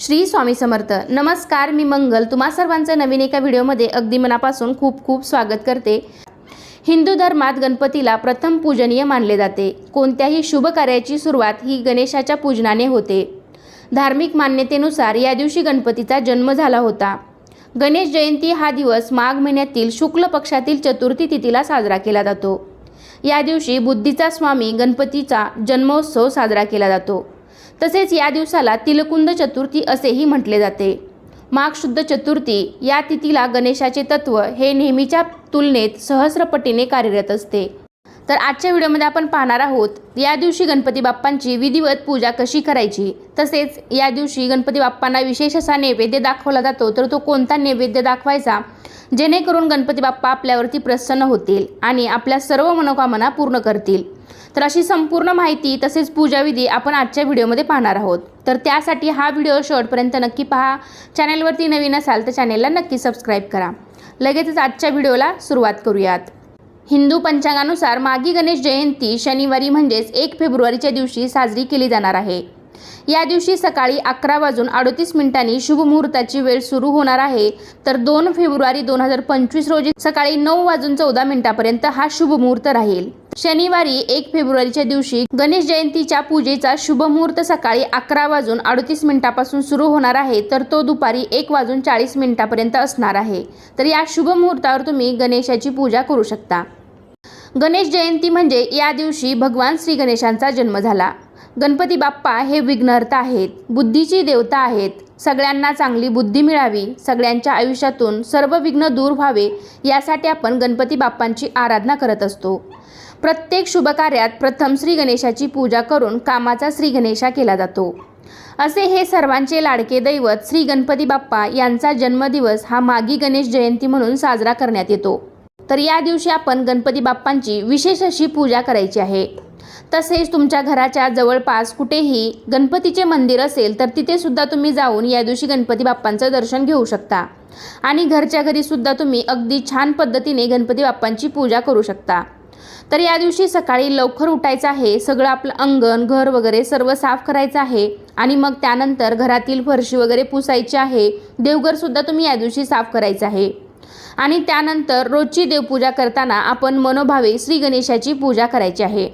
श्री स्वामी समर्थ. नमस्कार मी मंगल. तुम्हा सर्वांचं नवीन एका व्हिडिओमध्ये अगदी मनापासून खूप खूप स्वागत करते. हिंदू धर्मात गणपतीला प्रथम पूजनीय मानले जाते. कोणत्याही शुभ कार्याची सुरुवात ही गणेशाच्या पूजनाने होते. धार्मिक मान्यतेनुसार या दिवशी गणपतीचा जन्म झाला होता. गणेश जयंती हा दिवस माघ महिन्यातील शुक्ल पक्षातील चतुर्थी तिथीला साजरा केला जातो. या दिवशी बुद्धीचा स्वामी गणपतीचा जन्मोत्सव साजरा केला जातो. तसेच या दिवसाला तिलकुंद चतुर्थी असेही म्हटले जाते. माघ शुद्ध चतुर्थी या तिथीला गणेशाचे तत्व हे नेहमीच्या तुलनेत सहस्रपटीने कार्यरत असते. तर आजच्या व्हिडिओमध्ये आपण पाहणार आहोत या दिवशी गणपती बाप्पांची विधिवत पूजा कशी करायची? तसेच या दिवशी गणपती बाप्पांना विशेष असा नैवेद्य दाखवला जातो तर तो कोणता नैवेद्य दाखवायचा? जेणेकरून गणपती बाप्पा आपल्यावरती प्रसन्न होतील आणि आपल्या सर्व मनोकामना पूर्ण करतील. तर अशी संपूर्ण माहिती तसेच पूजाविधी आपण आजच्या व्हिडिओमध्ये पाहणार आहोत. तर त्यासाठी हा व्हिडिओ शेवटपर्यंत नक्की पहा. चॅनलवरती नवीन असाल तर चॅनेलला नक्की सबस्क्राईब करा. लगेचच आजच्या व्हिडिओला सुरुवात करूयात. हिंदू पंचांगानुसार मागी गणेश जयंती शनिवारी म्हणजेच एक फेब्रुवारीच्या दिवशी साजरी केली जाणार आहे. या दिवशी सकाळी अकरा वाजून अडतीस मिनिटांनी शुभ मुहूर्ताची वेळ सुरू होणार आहे. तर दोन फेब्रुवारी दोन हजार पंचवीस रोजी सकाळी नऊ वाजून चौदा मिनिटापर्यंत हा शुभ मुहूर्त राहील. शनिवारी एक फेब्रुवारीच्या दिवशी गणेश जयंतीच्या पूजेचा शुभ मुहूर्त सकाळी अकरा वाजून अडतीस मिनिटापासून सुरू होणार आहे. तर तो दुपारी एक वाजून चाळीस मिनिटापर्यंत असणार आहे. तर या शुभ मुहूर्तावर तुम्ही गणेशाची पूजा करू शकता. गणेश जयंती म्हणजे या दिवशी भगवान श्री गणेशांचा जन्म झाला. गणपती बाप्पा हे विघ्नहर्ता आहेत बुद्धीची देवता आहेत. सगळ्यांना चांगली बुद्धी मिळावी सगळ्यांच्या आयुष्यातून सर्व विघ्न दूर व्हावे यासाठी आपण गणपती बाप्पांची आराधना करत असतो. प्रत्येक शुभकार्यात प्रथम श्री गणेशाची पूजा करून कामाचा श्री गणेशा केला जातो. असे हे सर्वांचे लाडके दैवत श्री गणपती बाप्पा यांचा जन्मदिवस हा मागी गणेश जयंती म्हणून साजरा करण्यात येतो. तर या दिवशी आपण गणपती बाप्पांची विशेष अशी पूजा करायची आहे. तसेच तुमच्या घराच्या जवळपास कुठेही गणपतीचे मंदिर असेल तर तिथेसुद्धा तुम्ही जाऊन या दिवशी गणपती बाप्पांचं दर्शन घेऊ शकता. आणि घरच्या घरीसुद्धा तुम्ही अगदी छान पद्धतीने गणपती बाप्पांची पूजा करू शकता. तर या दिवशी सकाळी लवकर उठायचं आहे सगळं आपलं अंगण घर वगैरे सर्व साफ करायचं आहे आणि मग त्यानंतर घरातील फरशी वगैरे पुसायची आहे देवघरसुद्धा तुम्ही या दिवशी साफ करायचं आहे. आणि त्यानंतर रोजची देवपूजा करताना आपण मनोभावे श्री गणेशाची पूजा करायची आहे.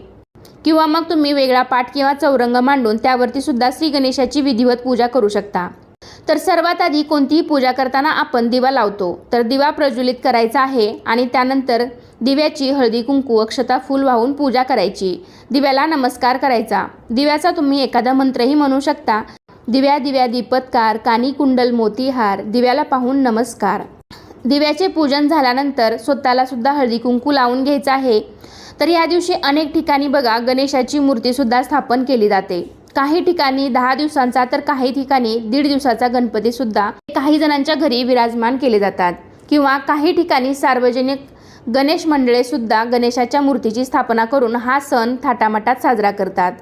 किंवा मग तुम्ही वेगळा पाठ किंवा चौरंग मांडून त्यावरती सुद्धा श्री गणेशाची विधिवत पूजा करू शकता. तर सर्वात आधी कोणतीही पूजा करताना आपण दिवा लावतो. तर दिवा प्रज्वलित करायचा आहे आणि त्यानंतर दिव्याची हळदी कुंकू अक्षता फूल वाहून पूजा करायची. दिव्याला नमस्कार करायचा. दिव्याचा तुम्ही एखादा मंत्रही म्हणू शकता. दिव्या दिव्या दीपत्कार कानी कुंडल मोतीहार दिव्याला पाहून नमस्कार. दिव्याचे पूजन झाल्यानंतर स्वतःला सुद्धा हळदी कुंकू लावून घ्यायचं आहे. तर या दिवशी अनेक ठिकाणी बघा गणेशाची मूर्तीसुद्धा स्थापन केली जाते. काही ठिकाणी दहा दिवसांचा तर काही ठिकाणी दीड दिवसाचा गणपतीसुद्धा काही जणांच्या घरी विराजमान केले जातात. किंवा काही ठिकाणी सार्वजनिक गणेश मंडळेसुद्धा गणेशाच्या मूर्तीची स्थापना करून हा सण थाटामाटात साजरा करतात.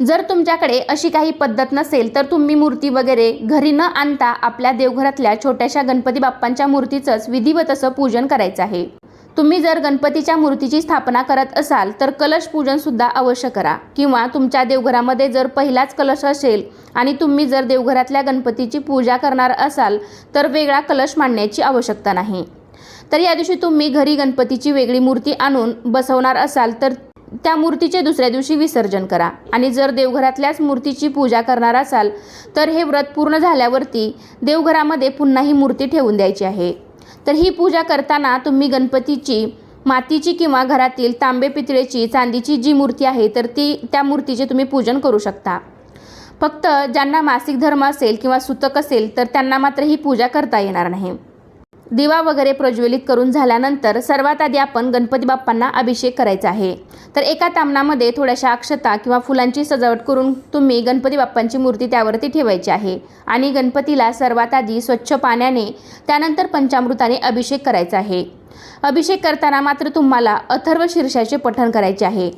जर तुमच्याकडे अशी काही पद्धत नसेल तर तुम्ही मूर्ती वगैरे घरी न आणता आपल्या देवघरातल्या छोट्याशा गणपती बाप्पांच्या मूर्तीचंच विधिवत असं पूजन करायचं आहे. तुम्ही जर गणपतीच्या मूर्तीची स्थापना करत असाल तर कलश पूजनसुद्धा अवश्य करा. किंवा तुमच्या देवघरामध्ये जर पहिलाच कलश असेल आणि तुम्ही जर देवघरातल्या गणपतीची पूजा करणार असाल तर वेगळा कलश मांडण्याची आवश्यकता नाही. तर या दिवशी तुम्ही घरी गणपतीची वेगळी मूर्ती आणून बसवणार असाल तर त्या मूर्तीचे दुसऱ्या दिवशी विसर्जन करा. आणि जर देवघरातल्याच मूर्तीची पूजा करणार असाल तर हे व्रत पूर्ण झाल्यावरती देवघरामध्ये पुन्हा ही मूर्ती ठेवून द्यायची आहे. तर ही पूजा करताना तुम्ही गणपतीची मातीची किंवा घरातील तांबे पितळेची चांदीची जी मूर्ती आहे तर ती त्या मूर्तीचे तुम्ही पूजन करू शकता. फक्त ज्यांना मासिक धर्म असेल किंवा सुतक असेल तर त्यांना मात्र ही पूजा करता येणार नाही. दिवा वगैरे प्रज्वलित करून झाल्यानंतर सर्वात आधी आपण गणपती बाप्पांना अभिषेक करायचा आहे. तर एका तामणामध्ये थोड्याशा अक्षता किंवा फुलांची सजावट करून तुम्ही गणपती बाप्पांची मूर्ती त्यावरती ठेवायची आहे. आणि गणपतीला सर्वात आधी स्वच्छ पाण्याने त्यानंतर पंचामृताने अभिषेक करायचा आहे. अभिषेक करताना मात्र तुम्हाला अथर्व शीर्षाचे पठण करायचे आहे.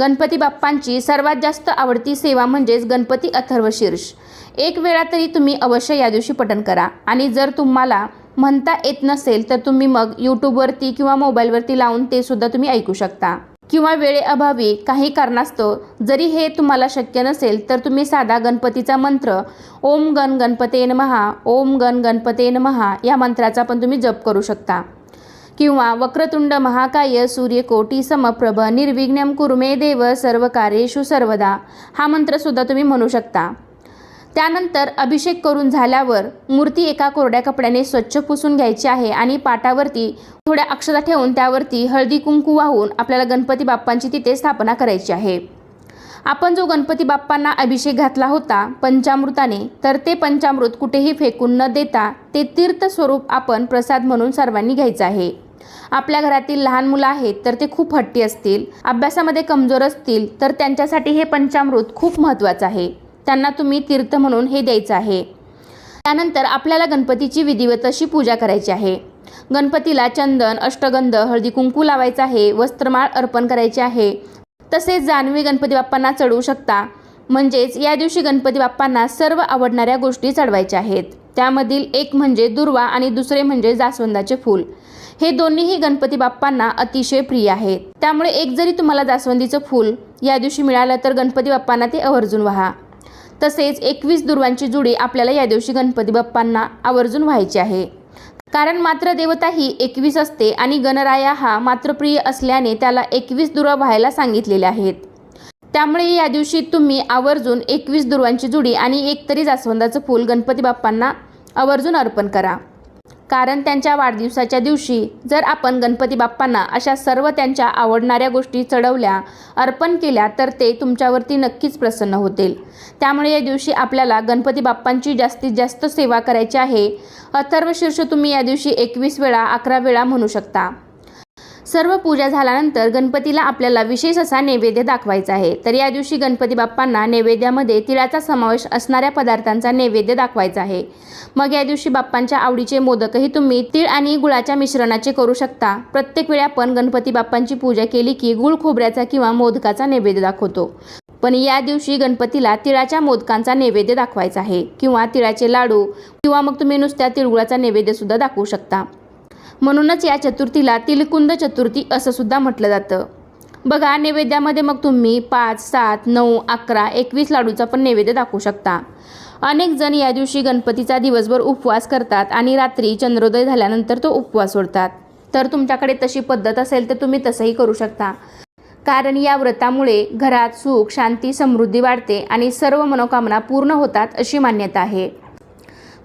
गणपती बाप्पांची सर्वात जास्त आवडती सेवा म्हणजेच गणपती अथर्व शीर्ष. एक वेळा तरी तुम्ही अवश्य या दिवशी पठण करा. आणि जर तुम्हाला म्हणता येत नसेल तर तुम्ही मग यूट्यूबवरती किंवा मोबाईलवरती लावून ते सुद्धा तुम्ही ऐकू शकता. किंवा वेळेअभावी काही कारणास्तव जरी हे तुम्हाला शक्य नसेल तर तुम्ही साधा गणपतीचा मंत्र ओम गण गणपते नमहा ओम गण गणपते नमहा या मंत्राचा पण तुम्ही जप करू शकता. किंवा वक्रतुंड महाकाय सूर्यकोटी समप्रभ निर्विघ्नम कुरुमे देव सर्व कार्येषु सर्वदा हा मंत्रसुद्धा तुम्ही म्हणू शकता. त्यानंतर अभिषेक करून झाल्यावर मूर्ती एका कोरड्या कपड्याने स्वच्छ पुसून घ्यायची आहे आणि पाटावरती थोड्या अक्षता ठेवून त्यावरती हळदी कुंकू वाहून आपल्याला गणपती बाप्पांची तिथे स्थापना करायची आहे. आपण जो गणपती बाप्पांना अभिषेक घातला होता पंचामृताने तर ते पंचामृत कुठेही फेकून न देता ते तीर्थ स्वरूप आपण प्रसाद म्हणून सर्वांनी घ्यायचं आहे. आपल्या घरातील लहान मुलं आहेत तर ते खूप हट्टी असतील अभ्यासामध्ये कमजोर असतील तर त्यांच्यासाठी हे पंचामृत खूप महत्त्वाचं आहे. त्यांना तुम्ही तीर्थ म्हणून हे द्यायचं आहे. त्यानंतर आपल्याला गणपतीची विधिवत अशी पूजा करायची आहे. गणपतीला चंदन अष्टगंध हळदी कुंकू लावायचं आहे वस्त्रमाळ अर्पण करायचे आहे. तसेच जानवी गणपती बाप्पांना चढवू शकता. म्हणजेच या दिवशी गणपती बाप्पांना सर्व आवडणाऱ्या गोष्टी चढवायच्या आहेत. त्यामधील एक म्हणजे दुर्वा आणि दुसरे म्हणजे जास्वंदाचे फूल. हे दोन्हीही गणपती बाप्पांना अतिशय प्रिय आहेत. त्यामुळे एक जरी तुम्हाला जास्वंदीचं फूल या दिवशी मिळालं तर गणपती बाप्पांना ते आवर्जून व्हा. तसेच एकवीस दुर्वांची जुडी आपल्याला या दिवशी गणपती बाप्पांना आवर्जून व्हायची आहे. कारण मात्र देवता ही एकवीस असते आणि गणराया हा मात्रप्रिय असल्याने त्याला एकवीस दुर्वा व्हायला सांगितलेल्या आहेत. त्यामुळे या दिवशी तुम्ही आवर्जून एकवीस दुर्वांची जुडी आणि एक तरी जास्वंदाचं फूल गणपती बाप्पांना आवर्जून अर्पण करा. कारण त्यांच्या वाढदिवसाच्या दिवशी जर आपण गणपती बाप्पांना अशा सर्व त्यांच्या आवडणाऱ्या गोष्टी चढवल्या अर्पण केल्या तर ते तुमच्यावरती नक्कीच प्रसन्न होतील. त्यामुळे या दिवशी आपल्याला गणपती बाप्पांची जास्तीत जास्त सेवा करायची आहे. अथर्व शीर्ष तुम्ही या दिवशी एकवीस वेळा अकरा वेळा म्हणू शकता. सर्व पूजा झाल्यानंतर गणपतीला आपल्याला विशेष असा नैवेद्य दाखवायचा आहे. तर या दिवशी गणपती बाप्पांना नैवेद्यामध्ये तिळाचा समावेश असणाऱ्या पदार्थांचा नैवेद्य दाखवायचा आहे. मग या दिवशी बाप्पांच्या आवडीचे मोदकही तुम्ही तीळ आणि गुळाच्या मिश्रणाचे करू शकता. प्रत्येक वेळी आपण गणपती बाप्पांची पूजा केली की गुळ खोबऱ्याचा किंवा मोदकाचा नैवेद्य दाखवतो. पण या दिवशी गणपतीला तिळाच्या मोदकांचा नैवेद्य दाखवायचा आहे किंवा तिळाचे लाडू किंवा मग तुम्ही नुसत्या तिळगुळाचा नैवेद्यसुद्धा दाखवू शकता. म्हणूनच या चतुर्थीला तिलकुंद चतुर्थी असं सुद्धा म्हटलं जातं. बघा नैवेद्यामध्ये मग तुम्ही पाच सात नऊ अकरा एकवीस लाडूचा पण नैवेद्य दाखवू शकता. अनेक जण या दिवशी गणपतीचा दिवसभर उपवास करतात आणि रात्री चंद्रोदय झाल्यानंतर तो उपवास सोडतात. तर तुमच्याकडे तशी पद्धत असेल तर तुम्ही तसंही करू शकता. कारण या व्रतामुळे घरात सुख शांती समृद्धी वाढते आणि सर्व मनोकामना पूर्ण होतात अशी मान्यता आहे.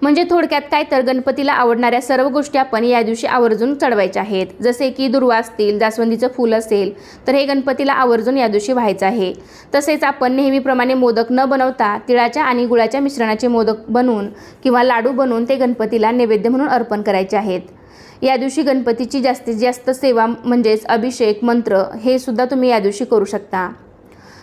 म्हणजे थोडक्यात काय तर गणपतीला आवडणाऱ्या सर्व गोष्टी आपण या दिवशी आवर्जून चढवायच्या आहेत. जसे की दुर्वा असतील जास्वंदीचं फूल असेल तर हे गणपतीला आवर्जून या दिवशी व्हायचं आहे. तसेच आपण नेहमीप्रमाणे मोदक न बनवता तिळाच्या आणि गुळाच्या मिश्रणाचे मोदक बनवून किंवा लाडू बनवून ते गणपतीला नैवेद्य म्हणून अर्पण करायचे आहेत. या दिवशी गणपतीची जास्तीत जास्त सेवा म्हणजेच अभिषेक मंत्र हे सुद्धा तुम्ही या दिवशी करू शकता.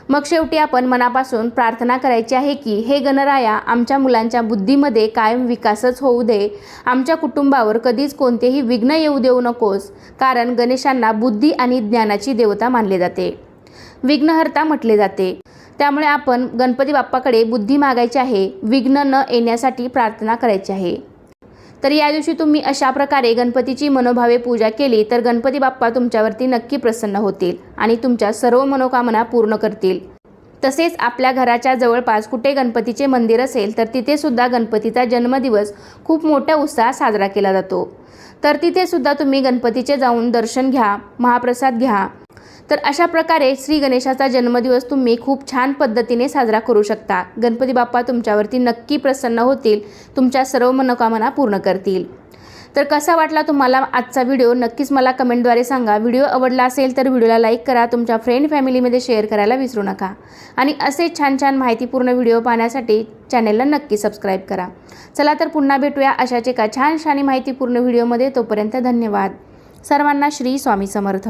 मग शेवटी आपण मनापासून प्रार्थना करायची आहे की हे गणराया आमच्या मुलांच्या बुद्धीमध्ये कायम विकासच होऊ दे. आमच्या कुटुंबावर कधीच कोणतेही विघ्न येऊ देऊ नकोस कारण गणेशांना बुद्धी आणि ज्ञानाची देवता मानले जाते. विघ्नहर्ता म्हटले जाते. त्यामुळे आपण गणपती बाप्पाकडे बुद्धी मागायची आहे. विघ्न न येण्यासाठी प्रार्थना करायची आहे. तर या दिवशी तुम्ही अशा प्रकारे गणपतीची मनोभावे पूजा केली तर गणपती बाप्पा तुमच्यावरती नक्की प्रसन्न होतील आणि तुमच्या सर्व मनोकामना पूर्ण करतील. तसेच आपल्या घराच्या जवळपास कुठे गणपतीचे मंदिर असेल तर तिथे सुद्धा गणपतीचा जन्मदिवस खूप मोठ्या उत्साहात साजरा केला जातो. तर तिथे सुद्धा तुम्ही गणपतीचे जाऊन दर्शन घ्या महाप्रसाद घ्या. तर अशा प्रकारे श्री गणेशाचा जन्मदिवस तुम्ही खूप छान पद्धतीने साजरा करू शकता. गणपती बाप्पा तुमच्यावरती नक्की प्रसन्न होतील. तुमच्या सर्व मनोकामना पूर्ण करतील. तर कसा वाटला तुम्हाला आजचा व्हिडिओ? नक्कीच मला कमेंटद्वारे सांगा. व्हिडिओ आवडला असेल तर व्हिडिओला लाईक करा. तुमच्या फ्रेंड फॅमिलीमध्ये शेअर करायला विसरू नका. आणि असे छान छान माहितीपूर्ण व्हिडिओ पाहण्यासाठी चॅनेलला नक्की सबस्क्राईब करा. चला तर पुन्हा भेटूया अशाच एका छान आणि माहितीपूर्ण व्हिडिओमध्ये. तोपर्यंत धन्यवाद. सर्वांना श्री स्वामी समर्थ.